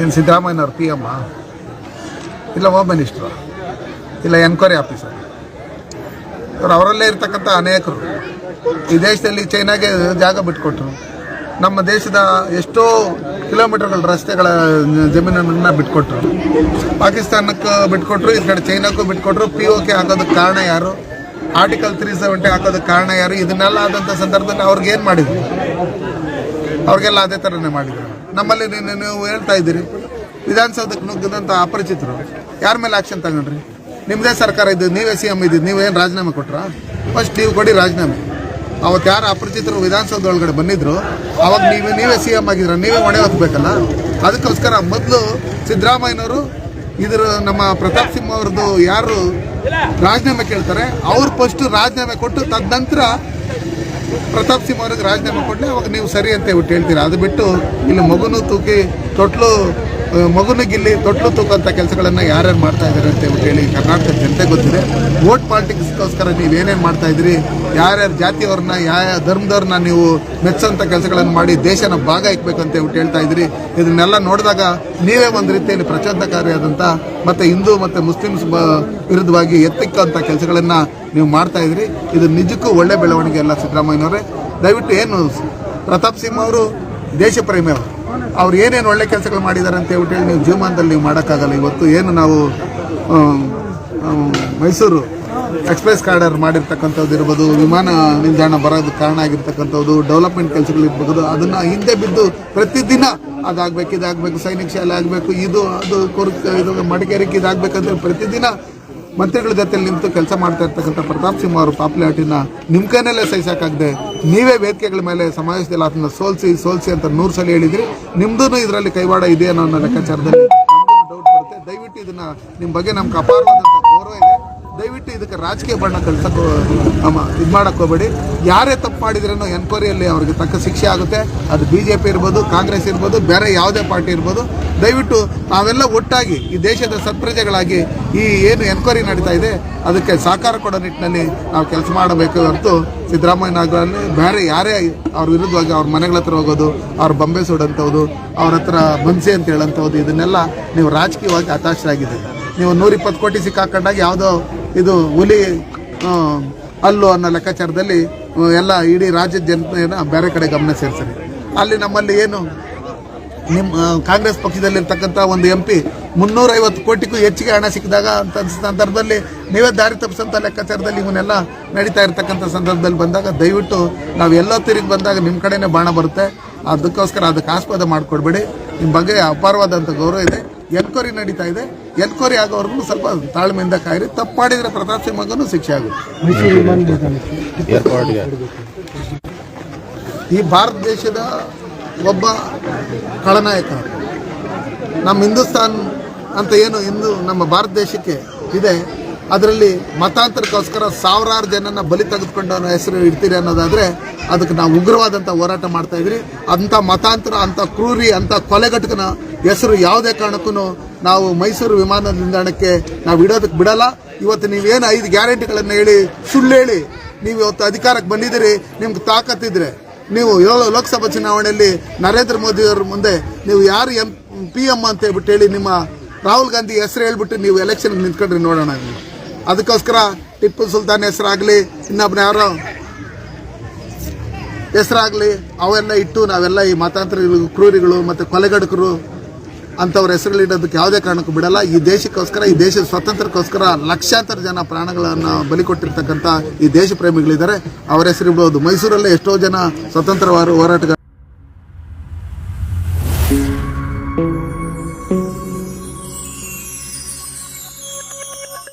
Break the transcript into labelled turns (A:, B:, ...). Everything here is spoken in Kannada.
A: ಏನು ಸಿದ್ದರಾಮಯ್ಯನವ್ರು ಪಿ ಎಮ್ಮ ಇಲ್ಲ ಹೋಮ್ ಮಿನಿಸ್ಟ್ರು ಇಲ್ಲ ಎನ್ಕ್ವೈರಿ ಆಫೀಸರ್ ಇವರು ಅವರಲ್ಲೇ ಇರ್ತಕ್ಕಂಥ ಅನೇಕರು. ಈ ದೇಶದಲ್ಲಿ ಚೈನಾಗೆ ಜಾಗ ಬಿಟ್ಕೊಟ್ರು. ನಮ್ಮ ದೇಶದ ಎಷ್ಟೋ ಕಿಲೋಮೀಟರ್ಗಳ ರಸ್ತೆಗಳ ಜಮೀನನ್ನು ಬಿಟ್ಕೊಟ್ರು. ಪಾಕಿಸ್ತಾನಕ್ಕೆ ಬಿಟ್ಕೊಟ್ರು, ಈ ಕಡೆ ಚೈನಾಕ್ಕೂ ಬಿಟ್ಕೊಟ್ರು. ಪಿ ಓ ಕೆ ಹಾಕೋದಕ್ಕೆ ಕಾರಣ ಯಾರು? ಆರ್ಟಿಕಲ್ ತ್ರೀ ಸೆವೆಂಟಿ ಹಾಕೋದಕ್ಕೆ ಕಾರಣ ಯಾರು? ಇದನ್ನೆಲ್ಲ ಆದಂಥ ಸಂದರ್ಭದಲ್ಲಿ ಅವ್ರಿಗೇನು ಮಾಡಿದ್ರು? ಅವ್ರಿಗೆಲ್ಲ ಅದೇ ಥರನೇ ಮಾಡಿದ್ರು. ನಮ್ಮಲ್ಲಿ ನಿನ್ನೆ ನೀವು ಹೇಳ್ತಾ ಇದ್ದೀರಿ. ವಿಧಾನಸೌಧಕ್ಕೆ ನುಗ್ಗಿದಂಥ ಅಪರಿಚಿತರು, ಯಾರ ಮೇಲೆ ಆ್ಯಕ್ಷನ್ ತಗೊಂಡ್ರಿ? ನಿಮ್ಮದೇ ಸರ್ಕಾರ ಇದ್ದು ನೀವೇ ಸಿ ಎಂ ಇದ್ದಿದ್ದು ನೀವೇನು ರಾಜೀನಾಮೆ ಕೊಟ್ರಾ? ಫಸ್ಟ್ ನೀವು ಕೊಡಿ ರಾಜೀನಾಮೆ. ಅವತ್ತು ಯಾರು ಅಪರಿಚಿತರು ವಿಧಾನಸೌಧ ಒಳಗಡೆ ಬಂದಿದ್ರು, ಅವಾಗ ನೀವು ನೀವೇ ಸಿ ಎಂ ಆಗಿದ್ರ ನೀವೇ ಹೊಣೆ ಹೊತ್ಬೇಕಲ್ಲ? ಅದಕ್ಕೋಸ್ಕರ ಮೊದಲು ಸಿದ್ದರಾಮಯ್ಯನವರು ಇದ್ರ ನಮ್ಮ ಪ್ರತಾಪ್ ಸಿಂಹ ಅವ್ರದ್ದು ಯಾರು ರಾಜೀನಾಮೆ ಕೇಳ್ತಾರೆ, ಅವ್ರು ಫಸ್ಟ್ ರಾಜೀನಾಮೆ ಕೊಟ್ಟು ತದನಂತರ ಪ್ರತಾಪ್ ಸಿಂಹ ಅವ್ರಿಗೆ ರಾಜೀನಾಮೆ ಕೊಡಲಿ, ಅವಾಗ ನೀವು ಸರಿ ಅಂತ ಹೇಳ್ತೀರಾ? ಅದು ಬಿಟ್ಟು ಇಲ್ಲಿ ಮಗುನು ತೂಕಿ ತೊಟ್ಲು ಆ, ಮಗುನು ಗಿಲ್ಲಿ ತೊಟ್ಲು ತೂಕಂಥ ಕೆಲಸಗಳನ್ನು ಯಾರ್ಯಾರು ಮಾಡ್ತಾ ಇದ್ದಾರೆ ಅಂತ ಹೇಳಿ ಕರ್ನಾಟಕದ ಜನತೆ ಗೊತ್ತಿದೆ. ವೋಟ್ ಪಾಲಿಟಿಕ್ಸ್ಗೋಸ್ಕರ ನೀವು ಏನೇನು ಮಾಡ್ತಾ ಇದ್ದೀರಿ ಯಾರ್ಯಾರ ಜಾತಿಯವ್ರನ್ನ ಯಾವ ಧರ್ಮದವ್ರನ್ನ ನೀವು ಮೆಚ್ಚಂತ ಕೆಲಸಗಳನ್ನು ಮಾಡಿ ದೇಶನ ಭಾಗ ಇಕ್ಬೇಕು ಅಂತ ಹೇಳ್ಬಿಟ್ಟು ಹೇಳ್ತಾ ಇದ್ದೀರಿ ಇದನ್ನೆಲ್ಲ ನೋಡಿದಾಗ ನೀವೇ ಒಂದು ರೀತಿಯಲ್ಲಿ ಪ್ರಚೋದಕಾರಿಯಾದಂತ ಮತ್ತು ಹಿಂದೂ ಮತ್ತು ಮುಸ್ಲಿಮ್ಸ್ ವಿರುದ್ಧವಾಗಿ ಎತ್ತಿಕ್ಕಂಥ ಕೆಲಸಗಳನ್ನು ನೀವು ಮಾಡ್ತಾ ಇದ್ರಿ. ಇದು ನಿಜಕ್ಕೂ ಒಳ್ಳೆ ಬೆಳವಣಿಗೆ ಅಲ್ಲ ಸಿದ್ದರಾಮಯ್ಯನವರೇ. ದಯವಿಟ್ಟು ಏನು ಪ್ರತಾಪ್ ಸಿಂಹ ಅವರು ದೇಶ ಪ್ರೇಮಿ ಅವರು ಏನೇನು ಒಳ್ಳೆ ಕೆಲಸಗಳು ಮಾಡಿದ್ದಾರೆ ಅಂತ ಹೇಳ್ಬಿಟ್ಟು ಹೇಳಿ ನೀವು ಜೀವಮಾನದಲ್ಲಿ ನೀವು ಮಾಡೋಕ್ಕಾಗಲ್ಲ. ಇವತ್ತು ಏನು ನಾವು ಮೈಸೂರು ಎಕ್ಸ್ಪ್ರೆಸ್ ಕಾರಿಡಾರ್ ಮಾಡಿರ್ತಕ್ಕಂಥದ್ದು ಇರ್ಬೋದು, ವಿಮಾನ ನಿಲ್ದಾಣ ಬರೋದು ಕಾರಣ ಆಗಿರ್ತಕ್ಕಂಥದ್ದು, ಡೆವಲಪ್ಮೆಂಟ್ ಕೆಲಸಗಳು ಇರ್ಬೋದು, ಅದನ್ನು ಹಿಂದೆ ಬಿದ್ದು ಪ್ರತಿದಿನ ಅದಾಗಬೇಕು, ಇದಾಗಬೇಕು, ಸೈನಿಕ ಶಾಲೆ ಆಗಬೇಕು, ಇದು, ಅದು ಕೊರ ಇದು ಮಡಿಕೇರಿಕೆ ಇದಾಗಬೇಕಂದ್ರೆ ಪ್ರತಿದಿನ ಮಂತ್ರಿಗಳ ಜೊತೆಲಿ ನಿಂತು ಕೆಲಸ ಮಾಡ್ತಾ ಇರ್ತಕ್ಕಂಥ ಪ್ರತಾಪ್ ಸಿಂಹ ಅವರು ಪಾಪ್ಯುಲಾರಿಟಿನ ನಿಮ್ಮ ಕೈನಲ್ಲೇ ಸಹಿಸೋಕ್ಕಾಗದೆ ನೀವೇ ವೇದಿಕೆಗಳ ಮೇಲೆ ಸಮಾವೇಶದಲ್ಲಿ ಅದನ್ನ ಸೋಲ್ಸಿ ಸೋಲ್ಸಿ ಅಂತ ನೂರು ಸಲ ಹೇಳಿದ್ರಿ. ನಿಮ್ದು ಇದರಲ್ಲಿ ಕೈವಾಡ ಇದೆ ಅನ್ನೋ ಲೆಕ್ಕಾಚಾರದಲ್ಲಿ ಡೌಟ್ ಬರುತ್ತೆ. ದಯವಿಟ್ಟು ಇದನ್ನು ನಿಮ್ಮ ಬಗ್ಗೆ ನಮ್ಗೆ ಅಪಾರವಾದಂಥ ಗೌರವ ಇದೆ. ದಯವಿಟ್ಟು ಇದಕ್ಕೆ ರಾಜಕೀಯ ಬಣ್ಣ ಕಳ್ಸಕ್ಕೆ ಇದು ಮಾಡಕ್ಕೆ ಹೋಗಬೇಡಿ. ಯಾರೇ ತಪ್ಪು ಮಾಡಿದ್ರೂ ಎನ್ಕ್ವೈರಿಯಲ್ಲಿ ಅವ್ರಿಗೆ ತಕ್ಕ ಶಿಕ್ಷೆ ಆಗುತ್ತೆ. ಅದು ಬಿ ಜೆ ಪಿ ಇರ್ಬೋದು, ಕಾಂಗ್ರೆಸ್ ಇರ್ಬೋದು, ಬೇರೆ ಯಾವುದೇ ಪಾರ್ಟಿ ಇರ್ಬೋದು. ದಯವಿಟ್ಟು ನಾವೆಲ್ಲ ಒಟ್ಟಾಗಿ ಈ ದೇಶದ ಸತ್ಪ್ರಜೆಗಳಾಗಿ ಈ ಏನು ಎನ್ಕ್ವೈರಿ ನಡೀತಾ ಇದೆ, ಅದಕ್ಕೆ ಸಹಕಾರ ಕೊಡೋ ನಿಟ್ಟಿನಲ್ಲಿ ನಾವು ಕೆಲಸ ಮಾಡಬೇಕು ಹೊರತು ಸಿದ್ದರಾಮಯ್ಯನಾಗಲಿ ಬೇರೆ ಯಾರೇ ಅವ್ರ ವಿರುದ್ಧವಾಗಿ ಅವ್ರ ಮನೆಗಳ ಹತ್ರ ಹೋಗೋದು, ಅವ್ರ ಬೊಂಬೆ ಸುಡಂಥವ್ದು, ಅವ್ರ ಹತ್ರ ಬನ್ಸೆ ಅಂತ ಹೇಳಂಥವ್ದು, ಇದನ್ನೆಲ್ಲ ನೀವು ರಾಜಕೀಯವಾಗಿ ಹತಾಶರಾಗಿದ್ದೀರಿ. ನೀವು ನೂರಿಪ್ಪತ್ತು ಕೋಟಿ ಸಿಕ್ಕಾಕೊಂಡಾಗ ಯಾವುದೋ ಇದು ಹುಲಿ ಅಲ್ಲು ಅನ್ನೋ ಲೆಕ್ಕಾಚಾರದಲ್ಲಿ ಎಲ್ಲ ಇಡೀ ರಾಜ್ಯದ ಜನತೆಯನ್ನು ಬೇರೆ ಕಡೆ ಗಮನ ಸೇರಿಸಿದೆ ಅಲ್ಲಿ ನಮ್ಮಲ್ಲಿ ಏನು ನಿಮ್ಮ ಕಾಂಗ್ರೆಸ್ ಪಕ್ಷದಲ್ಲಿರ್ತಕ್ಕಂಥ ಒಂದು ಎಂ ಪಿ ಮುನ್ನೂರೈವತ್ತು ಕೋಟಿಗೂ ಹೆಚ್ಚಿಗೆ ಹಣ ಸಿಕ್ಕಿದಾಗ ಅಂತ ಸಂದರ್ಭದಲ್ಲಿ ನೀವೇ ದಾರಿ ತಪ್ಪಿಸಂಥ ಲೆಕ್ಕಾಚಾರದಲ್ಲಿ ಇವನ್ನೆಲ್ಲ ನಡೀತಾ ಇರ್ತಕ್ಕಂಥ ಸಂದರ್ಭದಲ್ಲಿ ಬಂದಾಗ ದಯವಿಟ್ಟು ನಾವು ಎಲ್ಲೋ ತಿರುಗಿ ಬಂದಾಗ ನಿಮ್ಮ ಕಡೆನೇ ಬಾಣ ಬರುತ್ತೆ. ಅದಕ್ಕೋಸ್ಕರ ಅದಕ್ಕೆ ಆಸ್ಪದ ಮಾಡಿಕೊಡ್ಬೇಡಿ. ನಿಮ್ಮ ಬಗ್ಗೆ ಅಪಾರವಾದಂಥ ಗೌರವ ಇದೆ. ಎನ್ಕ್ವೈರಿ ನಡೀತಾ ಇದೆ. ಎನ್ಕ್ವೈರಿ ಆಗೋವರೆಗೂ ಸ್ವಲ್ಪ ತಾಳ್ಮೆಯಿಂದ ಕಾಯಿರಿ. ತಪ್ಪು ಮಾಡಿದರೆ ಪ್ರತಾಪ್ ಸಿಂಹ ಮಗನೂ ಶಿಕ್ಷೆ ಆಗುತ್ತೆ. ಈ ಭಾರತ ದೇಶದ ಒಬ್ಬ ಖಳನಾಯಕ ನಮ್ಮ ಹಿಂದೂಸ್ತಾನ್ ಅಂತ ಏನು ಇಂದು ನಮ್ಮ ಭಾರತ ದೇಶಕ್ಕೆ ಇದೆ ಅದರಲ್ಲಿ ಮತಾಂತರಕ್ಕೋಸ್ಕರ ಸಾವಿರಾರು ಜನನ ಬಲಿ ತೆಗೆದುಕೊಂಡು ಅನ್ನೋ ಹೆಸರು ಇಡ್ತೀರಿ ಅನ್ನೋದಾದರೆ ಅದಕ್ಕೆ ನಾವು ಉಗ್ರವಾದಂಥ ಹೋರಾಟ ಮಾಡ್ತಾ ಇದ್ರಿ. ಅಂಥ ಮತಾಂತರ ಅಂಥ ಕ್ರೂರಿ ಅಂಥ ಕೊಲೆಗಟ್ಟಕನ ಹೆಸರು ಯಾವುದೇ ಕಾರಣಕ್ಕೂ ನಾವು ಮೈಸೂರು ವಿಮಾನ ನಿಲ್ದಾಣಕ್ಕೆ ನಾವು ಇಡೋದಕ್ಕೆ ಬಿಡಲ್ಲ. ಇವತ್ತು ನೀವೇನು ಐದು ಗ್ಯಾರಂಟಿಗಳನ್ನು ಹೇಳಿ, ಸುಳ್ಳು ಹೇಳಿ, ನೀವು ಇವತ್ತು ಅಧಿಕಾರಕ್ಕೆ ಬಂದಿದ್ದೀರಿ, ನಿಮ್ಗೆ ತಾಕತ್ತಿದ್ರೆ ನೀವು ಲೋಕಸಭಾ ಚುನಾವಣೆಯಲ್ಲಿ ನರೇಂದ್ರ ಮೋದಿ ಅವ್ರ ಮುಂದೆ ನೀವು ಯಾರು ಎಂ ಪಿ ಎಂ ಅಂತ ಹೇಳ್ಬಿಟ್ಟು ಹೇಳಿ ನಿಮ್ಮ ರಾಹುಲ್ ಗಾಂಧಿ ಹೆಸರು ಹೇಳ್ಬಿಟ್ಟು ನೀವು ಎಲೆಕ್ಷನ್ ನಿಂತ್ಕೊಂಡ್ರಿ ನೋಡೋಣ ಅದಕ್ಕೋಸ್ಕರ ಟಿಪ್ಪು ಸುಲ್ತಾನ್ ಹೆಸರಾಗಲಿ ಇನ್ನೊಬ್ಬನ ಯಾರೋ ಹೆಸರಾಗಲಿ, ಅವೆಲ್ಲ ಇಟ್ಟು ನಾವೆಲ್ಲ ಈ ಮತಾಂತರಿಗಳು ಕ್ರೂರಿಗಳು ಮತ್ತು ಕೊಲೆಗಡಕರು ಅಂಥವ್ರ ಹೆಸರುಗಳಿಡೋದಕ್ಕೆ ಯಾವುದೇ ಕಾರಣಕ್ಕೂ ಬಿಡಲ್ಲ. ಈ ದೇಶಕ್ಕೋಸ್ಕರ, ಈ ದೇಶದ ಸ್ವಾತಂತ್ರ್ಯಕ್ಕೋಸ್ಕರ ಲಕ್ಷಾಂತರ ಜನ ಪ್ರಾಣಗಳನ್ನು ಬಲಿ ಕೊಟ್ಟಿರ್ತಕ್ಕಂಥ ಈ ದೇಶ ಪ್ರೇಮಿಗಳಿದ್ದಾರೆ ಅವರ ಹೆಸರು ಬಿಡೋದು ಮೈಸೂರಲ್ಲೇ ಎಷ್ಟೋ ಜನ ಸ್ವತಂತ್ರ ಹೋರಾಟಗಾರ